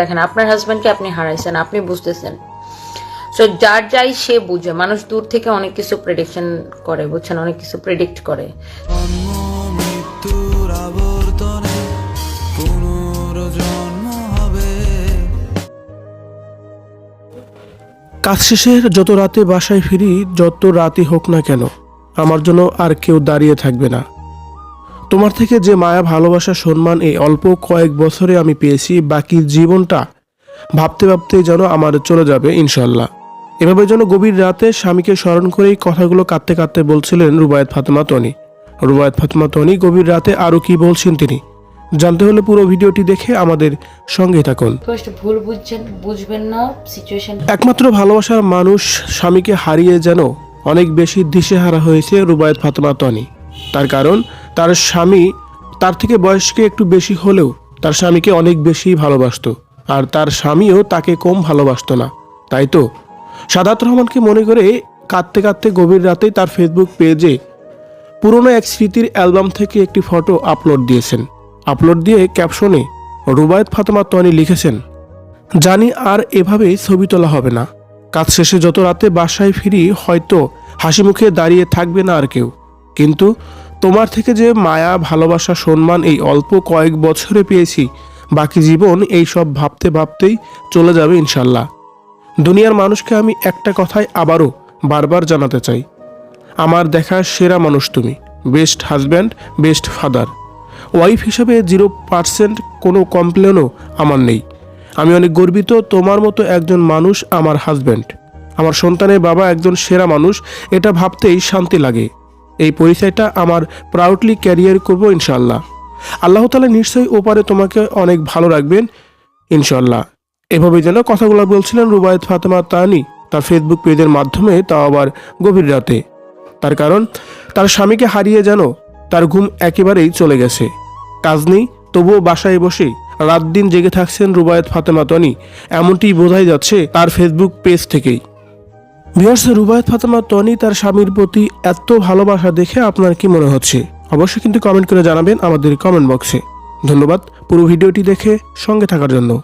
দেখেন, আপনার হাজব্যান্ডকে আপনি হারাইছেন, আপনি বুঝতেছেন। সো যার যাই সে বুঝে, মানুষ দূর থেকে অনেক কিছু প্রেডিকশন করে, বুঝছেন? অনেক কিছু প্রেডিক্ট করে। কাজ শেষের যত রাতে বাসায় ফিরি, যত রাতই হোক না কেন, আমার জন্য আর কেউ দাঁড়িয়ে থাকবে না। তোমার থেকে যে মায়া ভালোবাসা সম্মান এই অল্প কয়েক বছরে আমি পেয়েছি বাকি জীবনটা ভাবতে ভাবতে যেন আমার চলে যাবে ইনশাল্লাহ এভাবে যেন গভীর রাতে স্বামীকে স্মরণ করেই কথাগুলো কাঁদতে কাঁদতে বলছিলেন রুবায়ত ফাতেমা তনি। রুবায়ত ফাতেমা তনি গভীর রাতে আরও কি বলছেন তিনি? জানতে হলে পুরো ভিডিওটি দেখে আমাদের সঙ্গে থাকুন। ভুল বুঝছেন বুঝবেন না সিচুয়েশন একমাত্র ভালোবাসার মানুষ স্বামীকে হারিয়ে যেন অনেক বেশি দিশেহারা হয়েছে রুবায়ত ফাতেমা তনি। তার কারণ, তার স্বামী তার থেকে বয়সকে একটু বেশি হলেও তার স্বামীকে অনেক বেশি ভালোবাসত। আর তার স্বামীও তাকে কম ভালোবাসতো না। তাই তো? সাদাত রহমানকে মনে করে কাঁদতে কাঁদতে গভীর রাতেই তার ফেসবুক পেজে পুরনো এক স্মৃতির অ্যালবাম থেকে একটি ফটো আপলোড দিয়েছেন। আপলোড দিয়ে ক্যাপশনে রুবায়ত ফাতেমা তনি লিখেছেন, জানি আর এভাবেই ছবি তোলা হবে না। কাজ শেষে যত রাতে বাসায় ফিরি হয়তো হাসি মুখে দাঁড়িয়ে থাকবে না আর কেউ। কিন্তু তোমার থেকে যে মায়া, ভালোবাসা, সম্মান এই অল্প কয়েক বছরে পেয়েছি, বাকি জীবন এই সব ভাবতে ভাবতেই চলে যাবে ইনশাল্লাহ। দুনিয়ার মানুষকে আমি একটা কথাই আবারও বারবার জানাতে চাই। আমার দেখা সেরা মানুষ তুমি, best husband, best father. Wife হিসেবে জিরো পার্সেন্ট কোনো কমপ্লেনও আমার নেই। আমি অনেক গর্বিত তোমার মতো একজন মানুষ আমার হাজব্যান্ড। আমার সন্তানের বাবা একজন সেরা মানুষ, এটা ভাবতেই শান্তি লাগে। এই পরিচয়টা আমার প্রাউডলি ক্যারিয়ার করব ইনশাল্লাহ আল্লাহ তালা নিশ্চয়ই ওপারে তোমাকে অনেক ভালো রাখবেন ইনশাল্লাহ এভাবে যেন কথাগুলো বলছিলেন রুবায়ত ফাতেমা তানি তার ফেসবুক পেজের মাধ্যমে, তাও আবার গভীর রাতে। তার কারণ, তার স্বামীকে হারিয়ে যেন তার ঘুম একেবারেই চলে গেছে। কাজ নেই, তবুও বাসায় বসে রাত দিন জেগে থাকছেন রুবায়ত ফাতেমা তনি। এমনটি বোঝাই যাচ্ছে তার ফেসবুক পেজ থেকেই। ভিউয়ার্স রুবায়ত ফাতেমা তনি তার স্বামীর প্রতি এত ভালোবাসা দেখে আপনার কি মনে হচ্ছে? অবশ্যই কিন্তু কমেন্ট করে জানাবেন আমাদের কমেন্ট বক্সে ধন্যবাদ। পুরো ভিডিওটি দেখে সঙ্গে থাকার জন্য।